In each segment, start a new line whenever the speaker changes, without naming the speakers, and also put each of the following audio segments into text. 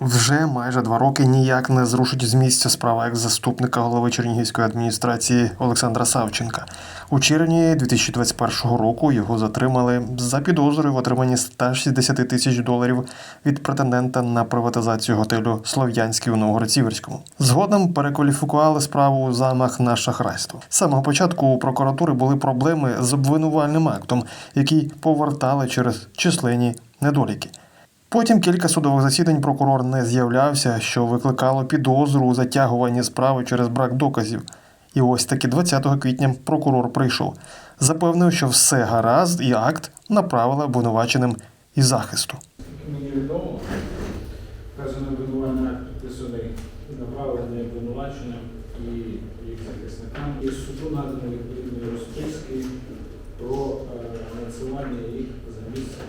Вже майже два роки ніяк не зрушить з місця справа як заступника голови Чернігівської адміністрації Олександра Савченка. У червні 2021 року його затримали за підозрою в отриманні 160 тисяч доларів від претендента на приватизацію готелю Слов'янський у Новгород-Сіверському. Згодом перекваліфікували справу у замах на шахрайство. З самого початку у прокуратури були проблеми з обвинувальним актом, який повертали через численні недоліки. Потім кілька судових засідань прокурор не з'являвся, що викликало підозру у затягуванні справи через брак доказів. І ось таки 20 квітня прокурор прийшов, запевнив, що все гаразд, і акт направили обвинуваченим із захисту.
Мені відомо, вказаний обвинувальний акт підписаний направлений обвинуваченням і їх захисникам. І суду надані відповідні розписки про е, надсилання їх за місцем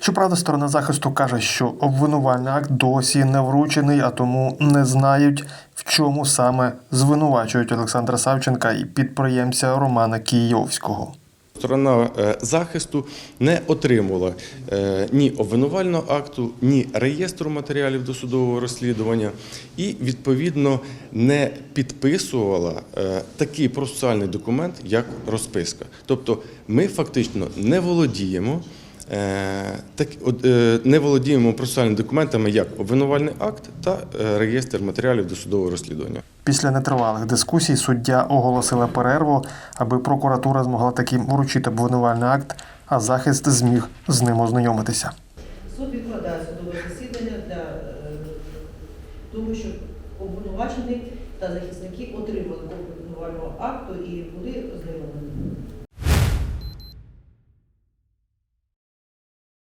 Щоправда, сторона захисту каже, що обвинувальний акт досі не вручений, а тому не знають, в чому саме звинувачують Олександра Савченка і підприємця Романа Київського.
Сторона е, захисту не отримала е, ні обвинувального акту, ні реєстру матеріалів досудового розслідування і відповідно не підписувала е, такий процесуальний документ, як розписка. Тобто ми фактично не володіємо. Е, Так, от, е, не володіємо процесуальними документами як обвинувальний акт та е, реєстр матеріалів досудового розслідування.
Після нетривалих дискусій суддя оголосила перерву, аби прокуратура змогла таки вручити обвинувальний акт, а захист зміг з ним ознайомитися.
Суд відкладає судове засідання для того, щоб обвинувачений та захисники отримали обвинувального акту і були ознайомлені.